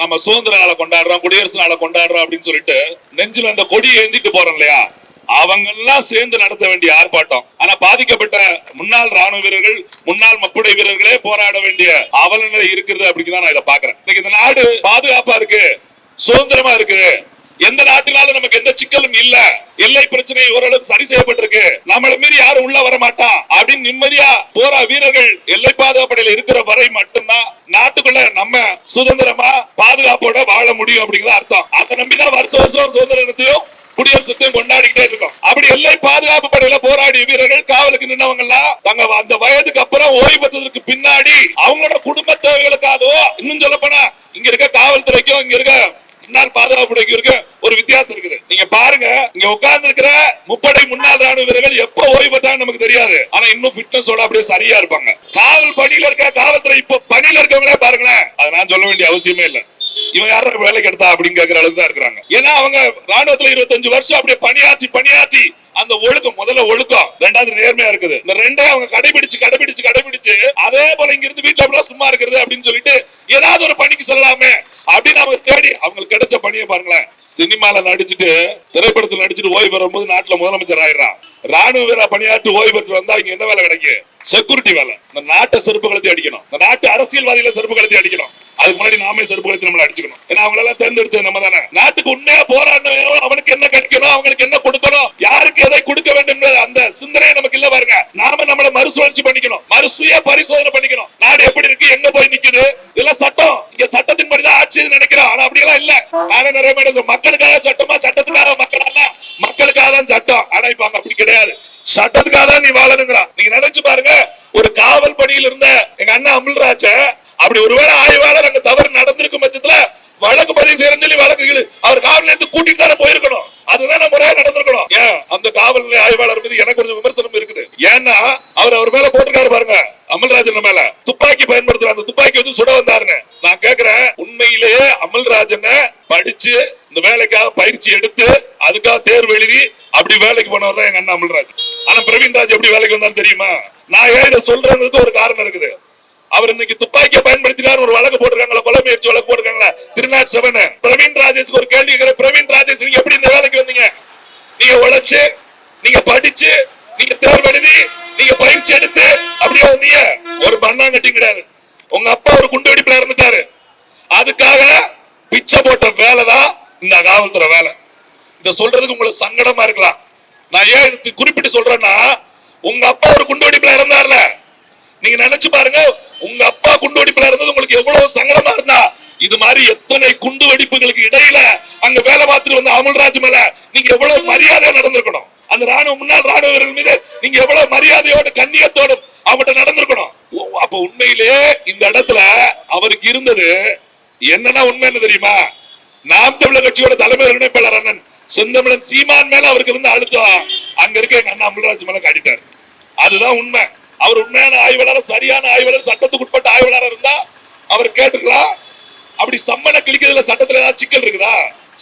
நம்ம சுதந்திர நாளை கொண்டாடுறோம் குடியரசு நாளை கொண்டாடுறோம் அப்படின்னு சொல்லிட்டு நெஞ்சில அந்த கொடி ஏந்திட்டு போறோம் இல்லையா? அவங்க எல்லாம் சேர்ந்து நடத்த வேண்டிய ஆர்ப்பாட்டம். ஆனா பாதிக்கப்பட்ட முன்னாள் ராணுவ வீரர்கள் முன்னாள் மப்புடை வீரர்களே போராட வேண்டிய அவலநிலை இருக்கிறது அப்படின்னு தான் நான் இதை பாக்குறேன் இன்னைக்கு இந்த நாடு பாதுகாப்பா இருக்கு சுதந்திரமா இருக்குது எந்த நாட்டினாலும் நமக்கு எந்த சிக்கலும் இல்ல. எல்லை பிரச்சனை ஓரளவுக்கு சரி செய்யப்பட்டிருக்கு. நம்மள மீறி யாரும் உள்ள வர மாட்டான் அப்படின்னு நிம்மதியா போரா வீரர்கள் எல்லை பாதுகாப்படையில இருக்கிற வரை மட்டும்தான் நாட்டுக்குள்ள நம்ம சுதந்திரமா பாதுகாப்போட வாழ முடியும் அப்படிங்கிறது அர்த்தம். அதை நம்பிதான் வருஷ வருஷம் சுதந்திர தினத்தையும் கொண்டாடிக்கிட்டே இருக்கோம். அப்படி எல்லை பாதுகாப்பு படையில போராடிய வீரர்கள் காவலுக்கு நின்னவங்க எல்லாம் தங்க அந்த வயதுக்கு அப்புறம் ஓய்வு பெற்றதற்கு பின்னாடி அவங்களோட குடும்ப தேவைகளுக்காகவோ இன்னும் சொல்ல போனா இங்க இருக்க காவல்துறைக்கும் இங்க இருக்க முன்னாள் பாதுகாப்பு படைக்கும் இருக்க ஒரு வித்தியாசம் இருக்குது. நீங்க பாருங்க இங்க உட்கார்ந்து இருக்கிற முப்படை முன்னாள் ராணுவ வீரர்கள் எப்ப ஓய்வு பெற்றாங்க நமக்கு தெரியாது. ஆனா இன்னும் ஃபிட்னஸோட அப்படியே சரியா இருப்பாங்க. காவல் பணியில இருக்க காவல்துறை இப்ப பணியில இருக்கவங்களே பாருங்களேன். அதை நான் சொல்ல வேண்டிய அவசியமே இல்லை. இவன் யார வேலைக்கு எடுத்தா அப்படின்னு கேக்குற அளவுக்கு தான் இருக்கிறாங்க. ஏன்னா அவங்க ராணுவத்துல இருபத்தஞ்சு வருஷம் அப்படியே பணியாற்றி பணியாற்றி அந்த ஒழுக்கம் முதல்ல ஒழுக்கம் ரெண்டாவது நேர்மையா இருக்குது. இந்த ரெண்டே அவங்க கடைபிடிச்சு கடைபிடிச்சு கடைபிடிச்சு அதே போல இங்க இருந்து வீட்டுல சும்மா இருக்கிறது அப்படின்னு சொல்லிட்டு ஏதாவது ஒரு பணிக்கு செல்லாமே அப்படின்னு அவங்க தேடி அவங்களுக்கு கிடைச்ச பணியை பாருங்களேன். சினிமால நடிச்சுட்டு திரைப்படத்தில் நடிச்சுட்டு ஓய்வு பெறும்போது நாட்டுல முதலமைச்சர் ஆயிடுறான். ராணுவ வீரா பணியாற்றி ஓய்வு பெற்று வந்தா இங்க என்ன வேலை கிடைக்கும்? செக்யூரிட்டி வேலை. இந்த நாட்டை செருப்பு கழுத்தி அடிக்கணும். இந்த நாட்டு அரசியல்வாதிகளை செருப்பு கழுத்தி அடிக்கணும். அதுக்கு முன்னாடி நாமே செருப்பு கழுத்தி நம்மளை அடிச்சுக்கணும். ஏன்னா அவங்க எல்லாம் தேர்ந்தெடுத்தது நம்ம தானே நாட்டுக்கு உண்மையா போராடணும் அவனுக்கு என்ன கிடைக்கணும் அவங்களுக்கு என்ன கொடுக்கணும் யாருக்கு எதை கொடுக்க வேண்டும் அந்த சிந்தனை நமக்கு இல்ல பாருங்க. நாம நம்மளை மறுசுழற்சி பண்ணிக்கணும். மறுசுய பரிசோதனை பண்ணிக்கணும். நாடு எப்படி இருக்கு எங்க போய் நிக்குது இதெல்லாம் சட்டம். இங்க சட்டத்தின் படிதான் ஆட்சி நினைக்கிறோம். ஆனா அப்படியெல்லாம் இல்ல. நானே நிறைய பேர் மக்களுக்காக சட்டமா சட்டத்துக்காக மக்கள் அல்ல. மக்களுக்காக தான் சட்டம். ஆனா இப்ப அப்படி கிடையாது. சட்டத்துக்காக தான் நீ வாழணுங்கிறான். நீங்க நினைச்சு பாருங்க ஒரு காவல் பணியில் இருந்த எங்க அண்ணா அமல்ராஜ அப்படி ஒருவேளை ஆய்வாளர் அங்க தவறு நடந்திருக்கும் பட்சத்துல வழக்கு பதிவு செய்யறேன்னு சொல்லி வழக்கு அவர் காவல் நிலையத்துக்கு கூட்டிட்டு தானே போயிருக்கணும். அதுதான் முறையா நடந்திருக்கணும். ஏன்? அந்த காவல் நிலைய ஆய்வாளர் மீது எனக்கு கொஞ்சம் விமர்சனம் இருக்குது. ஏன்னா அவர் அவர் மேல போட்டிருக்காரு பாருங்க. அமல்ராஜன் மேல. துப்பாக்கி பயன்படுத்துற அந்த துப்பாக்கி வந்து சுட வந்தாருன்னு. நான் கேக்குறேன் உண்மையிலேயே அமல்ராஜனை படிச்சு இந்த வேலைக்காக பயிற்சி எடுத்து அதுக்காக தேர்வு எழுதி அப்படி வேலைக்கு போனவர் தான் எங்க அண்ணன் அமல்ராஜ். ஆனா பிரவீன் ராஜ் எப்படி வேலைக்கு வந்தான்னு தெரியுமா? நான் ஏன் இதை சொல்றதுக்கு ஒரு காரணம் இருக்குது. அவர் இன்னைக்கு துப்பாக்கியை பயன்படுத்தினார் ஒரு வழக்கு போட்டிருக்காங்களா கொலை முயற்சி வழக்கு போட்டிருக்காங்களா? திருநாட் செவன். பிரவீன் ராஜேஷ்க்கு ஒரு கேள்வி கேட்கிற பிரவீன் ராஜேஷ் நீங்க எப்படி இந்த வேலைக்கு வந்தீங்க? நீங்க உழைச்சு நீங்க படிச்சு நீங்க தேர்வு எழுதி நீங்க பயிற்சி எடுத்து அப்படியே வந்தீங்க ஒரு பண்ணாங்கட்டி கிடையாது. உங்க அப்பா ஒரு குண்டு வெடிப்புல இறந்துட்டாரு. அதுக்காக பிச்சை போட்ட வேலை தான் இந்த காவல்துறை வேலை. இத சொல்றதுக்கு உங்களுக்கு சங்கடமா இருக்கலாம். நான் ஏன் இது குறிப்பிட்டு சொல்றேன்னா உங்க அப்பா ஒரு குண்டு வெடிப்புல இறந்தார்ல. நீங்க நினைச்சு பாருங்க உங்க அப்பா குண்டு வெடிப்புல இருந்தது உங்களுக்கு எவ்வளவு சங்கடமா இருந்தா இது மாதிரி எத்தனை குண்டு வெடிப்புகளுக்கு இடையில அங்க வேலை பார்த்துட்டு வந்த அமல்ராஜ் மேல நீங்க எவ்வளவு மரியாதையா நடந்திருக்கணும். அந்த ராணுவ முன்னாள் ராணுவ வீரர்கள் மீது நீங்க எவ்வளவு மரியாதையோட கண்ணியத்தோடும் அவட்ட நடந்திருக்கணும். அப்ப உண்மையிலேயே இந்த இடத்துல அவருக்கு இருந்தது என்னன்னா உண்மை என்ன தெரியுமா? நாம் தமிழர் கட்சியோட தலைமை ஒருங்கிணைப்பாளர் அண்ணன் செந்தமிழன் சீமான் மேல அவருக்கு இருந்த அழுத்தம். அங்க இருக்க எங்க அண்ணா அமல்ராஜ் மேல காட்டிட்டார். அதுதான் உண்மை. அவர் உண்மையான ஆய்வாளர் சரியான ஆய்வாளர் சட்டத்துக்கு உட்பட்ட ஆய்வாளர் இருந்தா அவர் கேட்டுக்கலாம். அப்படி சம்மனை கிழிக்கிறதுல சட்டத்துல ஏதாவது சிக்கல் இருக்குதா?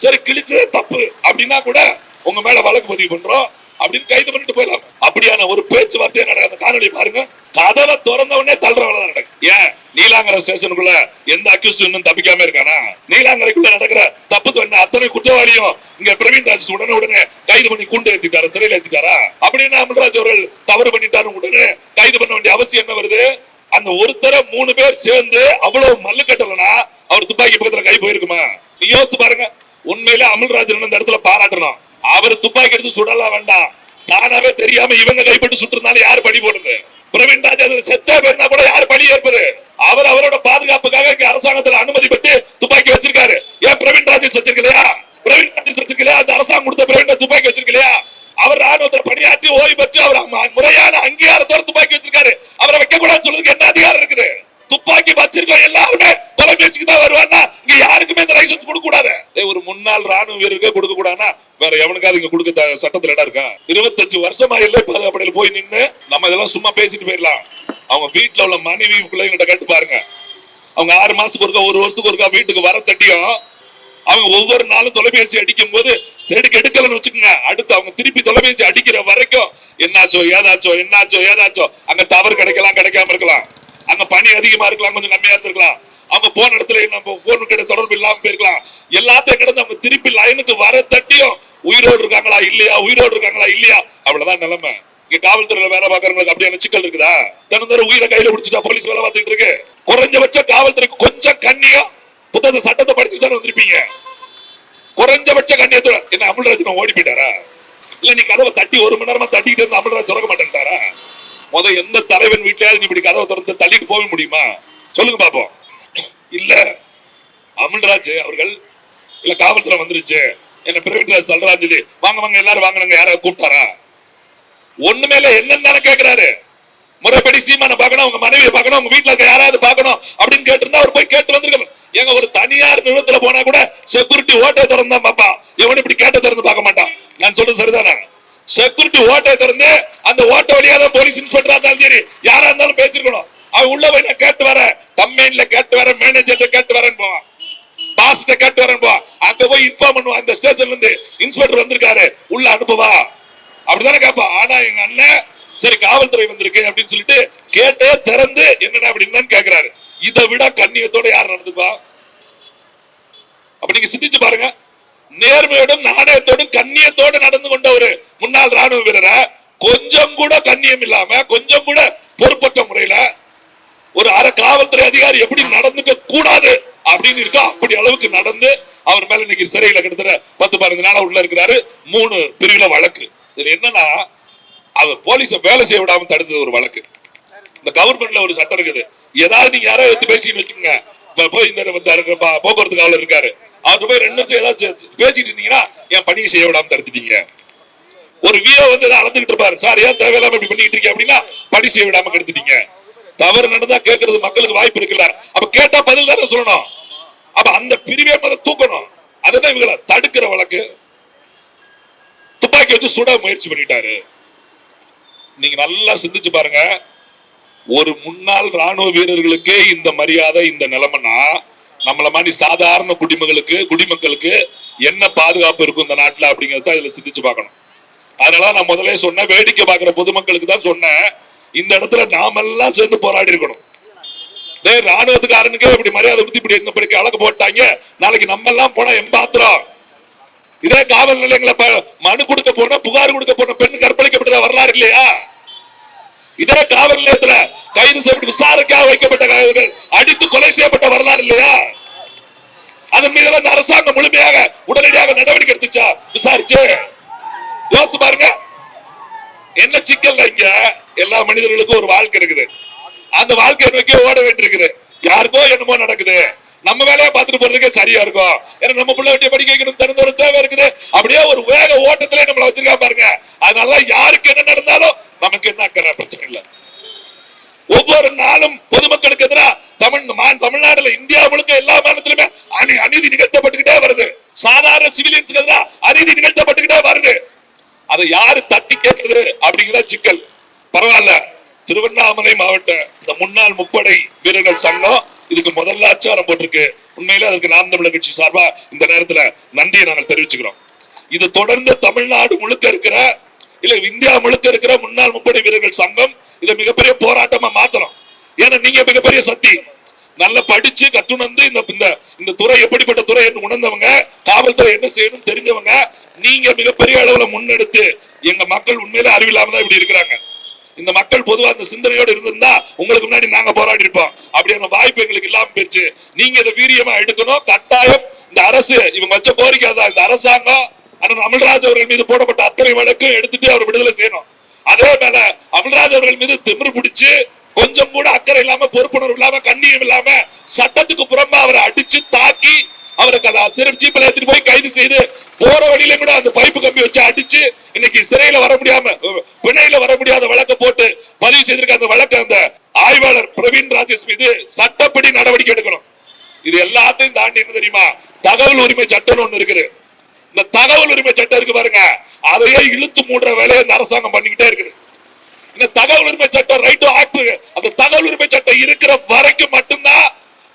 சரி கிழிச்சதே தப்பு. அப்படின்னா கூட உங்க மேல வழக்கு பதிவு பண்றோம் அப்படின்னு கைது பண்ணிட்டு போயிடலாம். அப்படியான ஒரு பேச்சுவார்த்தையை நடக்க அந்த காணொலி பாருங்க. கதவை திறந்த உடனே தள்ளுற வேலை நடக்கும் ஏன்? நீலாங்கரை ஸ்டேஷனுக்குள்ள எந்த அக்யூஸ் இன்னும் தப்பிக்காம இருக்கானா? நீலாங்கரைக்குள்ள நடக்கிற தப்புக்கு வந்த அத்தனை குற்றவாளியும் இங்க பிரவீன் ராஜ் உடனே உடனே கைது பண்ணி கூண்டு ஏத்திட்டாரா சிறையில் ஏத்திட்டாரா? அப்படின்னு அமல்ராஜ் அவர்கள் தவறு பண்ணிட்டாரு உடனே கைது பண்ண வேண்டிய அவசியம் என்ன வருது? அந்த ஒருத்தரை மூணு பேர் சேர்ந்து அவ்வளவு மல்லு கட்டலனா அவர் துப்பாக்கி பக்கத்துல கை போயிருக்குமா? நீ யோசிச்சு பாருங்க. உண்மையில அமல்ராஜன் இந்த இடத்துல பாராட்டணும். அவர் துப்பாக்கி எடுத்து சுடலாம் வேண்டாம். தானாவே தெரியாம இவங்க கைப்பட்டு சுட்டுருந்தாலும் யாரு பழி போடுறது பிரவீன் ராஜா அதுல செத்தே போயிருந்தா கூட யாரு பழி ஏற்பது? அவர் அவரோட பாதுகாப்புக்காக இங்க அரசாங்கத்துல அனுமதி பெற்று துப்பாக்கி வச்சிருக்காரு. ஏன் பிரவீன் ராஜேஷ் வச்சிருக்கலையா பிரவீன் ராஜேஷ் வச்சிருக்கலையா அந்த அரசாங்கம் கொடுத்த பிரவீன் துப்பாக்கி வச்சிருக்கலையா? அவர் ராணுவத்துல பணியாற்றி ஓய்வு பெற்று அவர் முறையான அங்கீகாரத்தோட துப்பாக்கி வச்சிருக்காரு. அவரை வைக்க கூடாது சொல்றதுக்கு என்ன அதிகாரம் இருக்குது? துப்பாக்கி வச்சிருக்கோம் எல்லாருமே தொலைபேசிக்கு தான் வருவான்னா இங்க யாருக்குமே இந்த லைசன்ஸ் கொடுக்க கூடாது ஒரு முன்னாள் ராணுவ வீரருக்கு கொடுக்க கூடாதுன்னா வேற எவனுக்காவது இங்க கொடுக்க சட்டத்துல இடம் இருக்கா? இருபத்தஞ்சு வருஷமா எல்லை பாதுகாப்படையில போய் நின்னு நம்ம இதெல்லாம் சும்மா பேசிட்டு போயிடலாம் அவங்க வீட்டுல உள்ள மனைவி பிள்ளைங்கிட்ட கேட்டு பாருங்க. அவங்க ஆறு மாசத்துக்கு ஒருக்கா ஒரு வருஷத்துக்கு ஒருக்கா வீட்டுக்கு வர தட்டியும் அவங்க ஒவ்வொரு நாளும் தொலைபேசி அடிக்கும் போது எடுக்க எடுக்கலன்னு வச்சுக்கோங்க. அடுத்து அவங்க திருப்பி தொலைபேசி அடிக்கிற வரைக்கும் என்னாச்சோ ஏதாச்சோ என்னாச்சோ ஏதாச்சோ அங்க டவர் கிடைக்கலாம் கிடைக்காம இருக்கலாம். அங்க பனி அதிகமா இருக்கலாம் கொஞ்சம் கம்மியா இருந்திருக்கலாம். அவங்க போன இடத்துல நம்ம போன் கிட்ட தொடர்பு இல்லாம போயிருக்கலாம். எல்லாத்தையும் கிடந்து அவங்க திருப்பி லைனுக்கு வர தட்டியும் உயிரோடு இருக்காங்களா இல்லையா? உயிரோடு இருக்காங்களா இல்லையா? அவ்வளவுதான் நிலைமை. இங்க காவல்துறையில வேலை பாக்குறவங்களுக்கு அப்படியான சிக்கல் இருக்குதா? தினந்தோறும் உயிரை கையில பிடிச்சிட்டா போலீஸ் வேலை பார்த்துட்டு இருக்கு. குறைஞ்சபட்ச காவல்துறைக்கு கொஞ்சம் கண்ணியம் புத்தகத்தை சட்டத்தை படிச்சுட்டு தானே வந்திருப்பீங்க. குறைஞ்சபட்ச கண்ணியத்துல என்ன அமல்ராஜ் ஓடி போயிட்டாரா? இல்ல நீ கதவை தட்டி ஒரு மணி நேரமா தட்டிட்டு இருந்து அமல்ராஜ் திறக்க மாட்டேன்ட்டாரா? முத எந்த தலைவன் வீட்லயாவது நீ இப்படி கதவை திறந்து தள்ளிட்டு போக முடியுமா? சொல்லுங்க பாப்போம். இல்ல அமல்ராஜ் அவர்கள் இல்ல காவல்துறை வந்துருச்சு. என்ன பிரைவேட் தள்ளுறான்னு சொல்லி வாங்க வாங்க எல்லாரும் வாங்கினாங்க யாராவது கூப்பிட்டாரா? ஒண்ணு மேல என்னன்னு கேக்குறாரு. முறைப்படி சீமான பார்க்கணும் உங்க மனைவியை பார்க்கணும் உங்க வீட்டுல இருக்க யாராவது பார்க்கணும் அப்படின்னு கேட்டிருந்தா அவர் போய் கேட்டு வந்திருக்க எங்க ஒரு தனியார் நிறுவனத்துல போனா கூட செக்யூரிட்டி ஓட்டை திறந்தா பாப்பா. இவன் இப்படி கேட்ட திறந்து பார்க்க மாட்டான். நான் சொல்றது சரிதானே? செக்யூரிட்டி ஓட்டை திறந்து அந்த ஓட்ட வழியா தான் போலீஸ் இன்ஸ்பெக்டரா இருந்தாலும் சரி யாரா இருந்தாலும் பேசிருக்கணும் அவன் உள்ள போய் நான் கேட்டு வரேன். கம்பெனில கேட்டு வரேன் மேனேஜர்ல கேட்டு வரேன்னு போவான். பாஸ்ட கேட்டு வரேன்பா அங்க போய் இன்ஃபார்ம் பண்ணுவா. அந்த ஸ்டேஷன்ல இருந்து இன்ஸ்பெக்டர் வந்திருக்காரு. உள்ள அனுப்புவா. அப்படிதானே கேட்பா ஆனா எங்க அண்ணன் சரி காவல்துறை வந்திருக்கு அப்படின்னு சொல்லிட்டு கேட்டே திறந்து என்னடா அப்படின்னு கேக்குறாரு. இதை விட கண்ணியத்தோட யார் நடந்துப்பா? அப்ப நீங்க சிந்திச்சு பாருங்க. நேர்மையோடும் நாணயத்தோடும் கண்ணியத்தோடு நடந்து கொண்ட ஒரு முன்னாள் ராணுவ வீரரை? கொஞ்சம் கூட கண்ணியம் இல்லாம கொஞ்சம் கூட பொறுப்பற்ற முறையில ஒரு அரை காவல்துறை அதிகாரி எப்படி நடந்துக்க கூடாது? அப்படின்னு இருக்கோ? அப்படி அளவுக்கு நடந்து அவர் மேல இன்னைக்கு சிறையில கிட்டத்தட்ட பத்து பதினஞ்சு நாளா உள்ள இருக்கிறாரு. மூணு பிரிவுல வழக்கு. இதுல என்னன்னா அவர் போலீஸ வேலை செய்ய விடாம தடுத்தது ஒரு வழக்கு. இந்த கவர்மெண்ட்ல ஒரு சட்டம் இருக்குது. ஏதாவது நீங்க யாரோ எடுத்து பேசிட்டு வச்சுக்கோங்க. போய் இந்த போக்குவரத்து காவலர் இருக்காரு. அவர்கிட்ட போய் ரெண்டு நிமிஷம் ஏதாவது பேசிட்டு இருந்தீங்கன்னா என் பணியை செய்ய விடாம தடுத்துட்டீங்க. ஒரு வியோ வந்து அளந்துகிட்டு இருப்பாரு. சார் ஏன் தேவையில்லாம இப்படி பண்ணிட்டு இருக்கீங்க? அப்படின்னா பணி செய்ய விடாம கெடுத்துட்டீங்க. தவறு நடந்தா கேட்கறது மக்களுக்கு வாய்ப்பு இருக்குல்ல. அப்ப கேட்டா பதில் தானே சொல்லணும். அப்ப அந்த பிரிவே மதம் தூக்கணும். அதுதான் இவங்களை தடுக்கிற வழக்கு. துப்பாக்கி வச்சு சுட முயற்சி பண்ணிட்டாரு. நீங்க நல்லா சிந்திச்சு பாருங்க. ஒரு முன்னாள் ராணுவ வீரர்களுக்கே இந்த மரியாதை இந்த நிலைமைனா நம்மள மாதிரி சாதாரண குடிமகளுக்கு குடிமக்களுக்கு என்ன பாதுகாப்பு இருக்கும் இந்த நாட்டுல அப்படிங்கறத இதுல சிந்திச்சு பார்க்கணும். அதனால நான் முதல்ல சொன்னேன் வேடிக்கை பார்க்குற பொதுமக்களுக்கு தான் சொன்னேன். இந்த இடத்துல நாமெல்லாம் சேர்ந்து போராடி இருக்கணும். டேய் ராணுவத்துக்காரனுக்கே இப்படி மரியாதை கொடுத்து இப்படி எங்க படிக்க அழகு போட்டாங்க. நாளைக்கு நம்ம எல்லாம் போனா எம்பாத்திரம் இதே காவல் நிலையங்களை மனு கொடுக்க போன புகார் கொடுக்க போன பெண் கற்பழிக்கப்பட்ட வரலாறு இல்லையா? இதே காவல் நிலையத்துல கைது செய்யப்பட்டு விசாரணைக்காக வைக்கப்பட்ட கைதுகள் அடித்து கொலை செய்யப்பட்ட வரலாறு இல்லையா? அதன் மீது இந்த அரசாங்கம் முழுமையாக உடனடியாக நடவடிக்கை எடுத்துச்சா? விசாரிச்சு. யோசிச்சு பாருங்க. என்ன சிக்கல் இங்க எல்லா மனிதர்களுக்கும் ஒரு வாழ்க்கை இருக்குது. அந்த வாழ்க்கையை நோக்கி ஓட வேண்டியிருக்குது யாருக்கோ என்னமோ நடக்குது. நம்ம வேலையை பார்த்துட்டு போறதுக்கே சரியா இருக்கும். ஏன்னா நம்ம பிள்ளை வட்டியை படிக்க வைக்கணும் திறந்த ஒரு தேவை இருக்குது. அப்படியே ஒரு வேக ஓட்டத்திலே நம்மள வச்சிருக்கா பாருங்க. அதனால யாருக்கு என்ன நடந்தாலும் நமக்கு என்ன அக்கறை பிரச்சனை இல்லை. ஒவ்வொரு நாளும் பொதுமக்களுக்கு எதிராக தமிழ் மா- தமிழ்நாடுல இந்தியா முழுக்க எல்லா மாநிலத்திலுமே அணி அநீதி நிகழ்த்தப்பட்டுக்கிட்டே வருது. சாதாரண சிவிலியன்ஸ்க்கு எதிராக அநீதி நிகழ்த்தப்பட்டுக்கிட்டே வருது. அதை யாரு தட்டி கேட்குது அப்படிங்கிறத சிக்கல். பரவாயில்ல. திருவண்ணாமலை மாவட்ட இந்த முன்னாள் முப்படை வீரர்கள் சங்கம் இதுக்கு முதல்ல அச்சாரம் போட்டிருக்கு. உண்மையில அதுக்கு நாம் தமிழர் கட்சி சார்பா இந்த நேரத்துல நன்றியை நாங்கள் தெரிவிச்சுக்கிறோம். இது தொடர்ந்து தமிழ்நாடு முழுக்க இருக்கிற இல்ல இந்தியா முழுக்க இருக்கிற முன்னாள் முப்படை வீரர்கள் சங்கம் இதை மிகப்பெரிய போராட்டமா மாத்தணும். ஏன்னா நீங்க மிகப்பெரிய சக்தி. நல்லா படிச்சு கற்றுணர்ந்து இந்த இந்த இந்த துறை எப்படிப்பட்ட துறை என்று உணர்ந்தவங்க காவல்துறை என்ன செய்யணும் தெரிஞ்சவங்க நீங்க மிகப்பெரிய அளவுல முன்னெடுத்து எங்க மக்கள் உண்மையில அறிவில்லாம தான் இப்படி இருக்கிறாங்க. இந்த மக்கள் பொதுவா அந்த சிந்தனையோடு இருந்திருந்தா உங்களுக்கு முன்னாடி நாங்க போராடி இருப்போம் அப்படியான வாய்ப்பு எங்களுக்கு இல்லாம போயிடுச்சு நீங்க இதை வீரியமா எடுக்கணும். கட்டாயம் இந்த அரசு இவங்க வச்ச கோரிக்கை தான் இந்த அரசாங்கம் அண்ணன் அமல்ராஜ் அவர்கள் மீது போடப்பட்ட அத்தனை வழக்கும் எடுத்துட்டு அவர் விடுதலை செய்யணும். அதே மேல அமல்ராஜ் அவர்கள் மீது திமிரு பிடிச்சு கொஞ்சம் கூட அக்கறை இல்லாம பொறுப்புணர்வு இல்லாம கண்ணியம் இல்லாம சட்டத்துக்கு புறம்பா அவரை அடிச்சு தாக்கி அவருக்கு அந்த சிறப்பு ஜீப்பில் எடுத்துட்டு போய் கைது செய்து போற வழியில கூட அந்த பைப்பு கம்பி வச்சு அடிச்சு இன்னைக்கு சிறையில வர முடியாம பிணையில வர முடியாத வழக்க போட்டு பதிவு செய்திருக்க அந்த வழக்கு அந்த ஆய்வாளர் பிரவீன் ராஜேஷ் மீது சட்டப்படி நடவடிக்கை எடுக்கணும். இது எல்லாத்தையும் தாண்டி என்ன தெரியுமா? தகவல் உரிமை சட்டம்னு ஒண்ணு இருக்குது. இந்த தகவல் உரிமை சட்டம் இருக்கு பாருங்க. அதையே இழுத்து மூடுற வேலையை இந்த அரசாங்கம் பண்ணிக்கிட்டே இருக்குது. இந்த தகவல் உரிமை சட்டம் ரைட் டு ஆக்ட் அந்த தகவல் உரிமை சட்டம் இருக்கிற வரைக்கும் மட்டும்தான்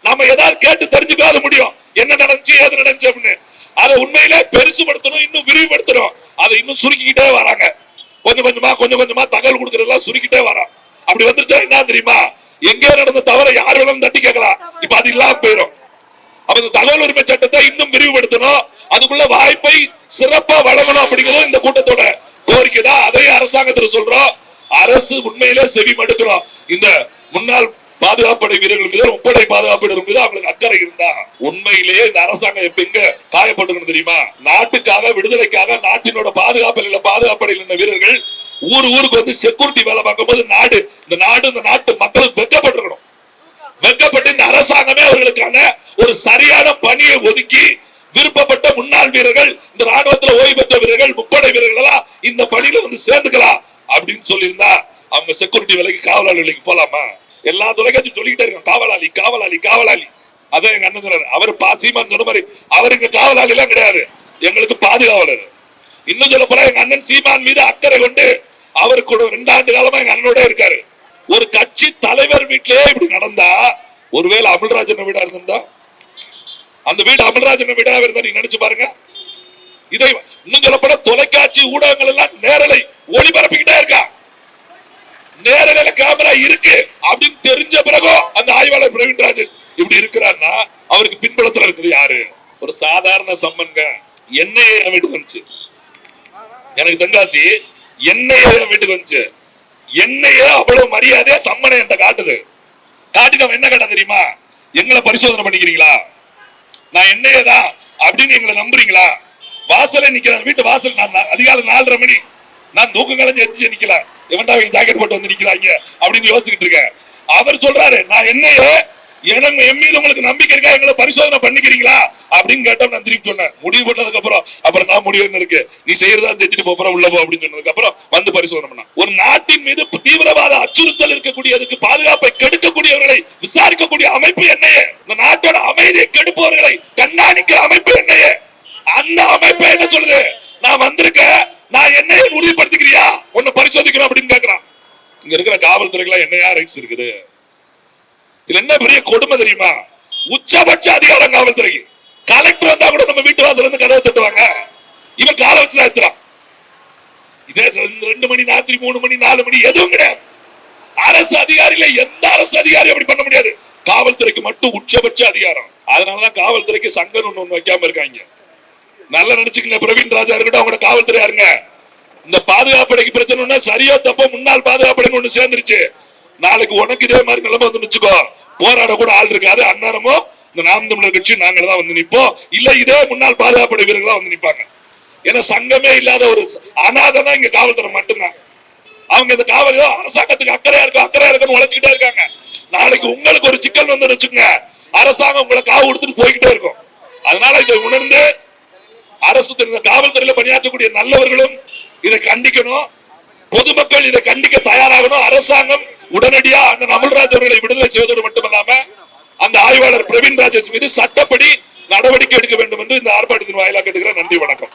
நம்ம ஏதாவது கேட்டு தெரிஞ்சுக்காத முடியும். என்ன நடந்துச்சு ஏது நடந்துச்சு அப்படின்னு. அதை உண்மையிலே பெருசுபடுத்தணும் இன்னும் விரிவுபடுத்தணும். அதை இன்னும் சுருக்கிக்கிட்டே வராங்க. கொஞ்சம் கொஞ்சமா கொஞ்சம் கொஞ்சமா தகவல் கொடுக்கறதெல்லாம் சுருக்கிட்டே வரோம் அப்படி வந்துருச்சா என்ன தெரியுமா? எங்கே நடந்த தவிர யார் வேணாலும் தட்டி கேட்கலாம். இப்ப அது இல்லாம போயிடும் அப்ப இந்த தகவல் உரிமை சட்டத்தை இன்னும் விரிவுபடுத்தணும். அதுக்குள்ள வாய்ப்பை சிறப்பா வழங்கணும் அப்படிங்கிறது இந்த கூட்டத்தோட கோரிக்கை தான். அதை அரசாங்கத்துல சொல்றோம். அரசு உண்மையிலே செவி மடுக்கிறோம். இந்த முன்னாள் பாதுகாப்படை வீரர்கள் மீது முப்படை பாதுகாப்பு மீது அவங்களுக்கு அக்கறை இருந்தா உண்மையிலேயே இந்த அரசாங்கம் எப்ப எங்க காயப்பட்டுக்கணும் தெரியுமா? நாட்டுக்காக விடுதலைக்காக நாட்டினோட பாதுகாப்பில் பாதுகாப்படையில் இருந்த வீரர்கள் ஊர் ஊருக்கு வந்து செக்யூரிட்டி வேலை பார்க்கும் போது நாடு இந்த நாடு இந்த நாட்டு மக்களுக்கு வெக்கப்பட்டிருக்கணும். வெக்கப்பட்டு இந்த அரசாங்கமே அவர்களுக்கான ஒரு சரியான பணியை ஒதுக்கி விருப்பப்பட்ட முன்னாள் வீரர்கள் இந்த ராணுவத்துல ஓய்வு பெற்ற வீரர்கள் முப்படை வீரர்கள் எல்லாம் இந்த பணியில வந்து சேர்ந்துக்கலாம் அப்படின்னு சொல்லியிருந்தா அவங்க செக்யூரிட்டி வேலைக்கு காவலாளி வேலைக்கு போலாமா? எல்லா தொலைக்காட்சியும் சொல்லிக்கிட்டே இருக்கோம். காவலாளி காவலாளி காவலாளி. அதான் எங்க அண்ணன் சொல்றாரு. அவர் பாசிமான் சொன்ன மாதிரி அவருக்கு காவலாளி எல்லாம் கிடையாது. எங்களுக்கு பாதுகாவலர். இன்னும் சொல்ல போனா எங்க அண்ணன் சீமான் மீது அக்கறை கொண்டு அவர் கூட ரெண்டு ஆண்டு காலமா எங்க அண்ணனோட இருக்காரு. ஒரு கட்சி தலைவர் வீட்டிலேயே இப்படி நடந்தா ஒருவேளை அமல்ராஜன் வீடா இருந்திருந்தா? அந்த வீடு அமல்ராஜன் வீடா இருந்தா நீங்க நினைச்சு பாருங்க. இதை இன்னும் சொல்லப்பட தொலைக்காட்சி ஊடகங்கள் எல்லாம் நேரலை ஒளிபரப்பிக்கிட்டே இருக்கா. நேரலையில கேமரா இருக்கு அப்படின்னு தெரிஞ்ச பிறகும் அந்த ஆய்வாளர் பிரவீன் ராஜேஷ் இப்படி இருக்கிறார்னா அவருக்கு பின்புலத்துல இருக்குது யாரு? ஒரு சாதாரண சம்மன்க என்னையே என் வீட்டுக்கு வந்துச்சு. எனக்கு தென்காசி என்னையே என் வீட்டுக்கு வந்துச்சு. என்னையே அவ்வளவு மரியாதையா சம்மனை என்கிட்ட காட்டுது. காட்டிட்டு அவன் என்ன கேட்டா தெரியுமா? எங்களை பரிசோதனை பண்ணிக்கிறீங்களா? நான் என்னையே தான் அப்படின்னு எங்களை நம்புறீங்களா? வாசல்ல நிக்கிறேன் வீட்டு வாசல் நான் அதிகாலை நாலரை மணி நான் தூக்கம் கலைஞ்சு எந்திரிச்சு நிக்கல. எவன்டா ஜாக்கெட் போட்டு வந்து நிக்கிறாங்க அப்படின்னு யோசிச்சுட்டு இருக்கேன். அவர் சொல்றாரு நான் என்னையே எனக்கு என் மீது உங்களுக்கு நம்பிக்கை இருக்கா? எங்களை பரிசோதனை பண்ணிக்கிறீங்களா? அப்படின்னு கேட்டா நான் திருப்பி சொன்னேன். முடிவு பண்ணதுக்கு அப்புறம் அப்புறம் நான் முடிவு இருக்கு? நீ செய்யறதா செஞ்சுட்டு போற உள்ள போ அப்படின்னு சொன்னதுக்கு அப்புறம் வந்து பரிசோதனை பண்ண ஒரு நாட்டின் மீது தீவிரவாத அச்சுறுத்தல் இருக்கக்கூடியதுக்கு பாதுகாப்பை கெடுக்கக்கூடியவர்களை விசாரிக்கக்கூடிய அமைப்பு என்னையே? இந்த நாட்டோட அமைதியை கெடுப்பவர்களை கண்காணிக்கிற அமைப்பு என்னையே? அந்த அமைப்பு என்ன சொல்லுது? நான் வந்திருக்கேன் நான் என்னையே உறுதிப்படுத்திக்கிறியா? உன்னை பரிசோதிக்கணும் அப்படின்னு கேக்குறான். இங்க இருக்கிற காவல்துறைக்கு என்னையா ரைட்ஸ் இருக்குது? இதுல என்ன பெரிய கொடுமை தெரியுமா? உச்சபட்ச அதிகாரம் காவல்துறைக்கு. கலெக்டர் வந்தா கூட நம்ம வீட்டு வாசல் இருந்து கதவை தட்டுவாங்க. இவன் காலை வச்சுதான் எத்துறான் இதே ரெண்டு- ரெண்டு மணி ராத்திரி மூணு மணி நாலு மணி எதுவும் கிடையாது. அரசு அதிகாரியில எந்த அரசு அதிகாரி அப்படி பண்ண முடியாது? காவல்துறைக்கு மட்டும் உச்சபட்ச அதிகாரம். அதனாலதான் காவல்துறைக்கு சங்கம் ஒண்ணு ஒண்ணு வைக்காம இருக்காங்க. நல்லா நினைச்சுக்கங்க பிரவீன் ராஜா இருக்கட்டும் அவங்களோட காவல்துறையா இருங்க இந்த பாதுகாப்படைக்கு பிரச்சனைனா சரியோ தப்போ முன்னாள் பாதுகாப்படைன்னு ஒண்ணு சேர்ந்துருச்சு. நாளைக்கு உனக்கு இதே மாதிரி நிலைமை வந்து நிச்சுக்கோ போராட கூட ஆள் இருக்காது. அந்நேரமும் இந்த நாம் தமிழர் கட்சி நாங்கள் தான் வந்து நிப்போம். இல்ல இதே முன்னாள் பாதுகாப்படை வீரர்களா வந்து நிப்பாங்க. ஏன்னா சங்கமே இல்லாத ஒரு அனாதனா இங்க காவல்துறை மட்டும்தான். அவங்க இந்த காவல் அரசாங்கத்துக்கு அக்கறையா இருக்கும் அக்கறையா இருக்குன்னு உழைச்சுக்கிட்டே இருக்காங்க. நாளைக்கு உங்களுக்கு ஒரு சிக்கல் வந்து வச்சுக்கோங்க அரசாங்கம் உங்களை காவு கொடுத்துட்டு போய்கிட்டே இருக்கும். அதனால இதை உணர்ந்து அரசு தெரிந்த காவல்துறையில பணியாற்றக்கூடிய நல்லவர்களும் இதை கண்டிக்கணும். பொதுமக்கள் இதை கண்டிக்க தயாராகணும். அரசாங்கம் உடனடியா அந்த அமல்ராஜ் அவர்களை விடுதலை செய்வதோடு மட்டுமல்லாம அந்த ஆய்வாளர் பிரவீன் ராஜேஷ் மீது சட்டப்படி நடவடிக்கை எடுக்க வேண்டும் என்று இந்த ஆர்ப்பாட்டத்தின் வாயிலாக கேட்டுக்கிறேன். நன்றி வணக்கம்.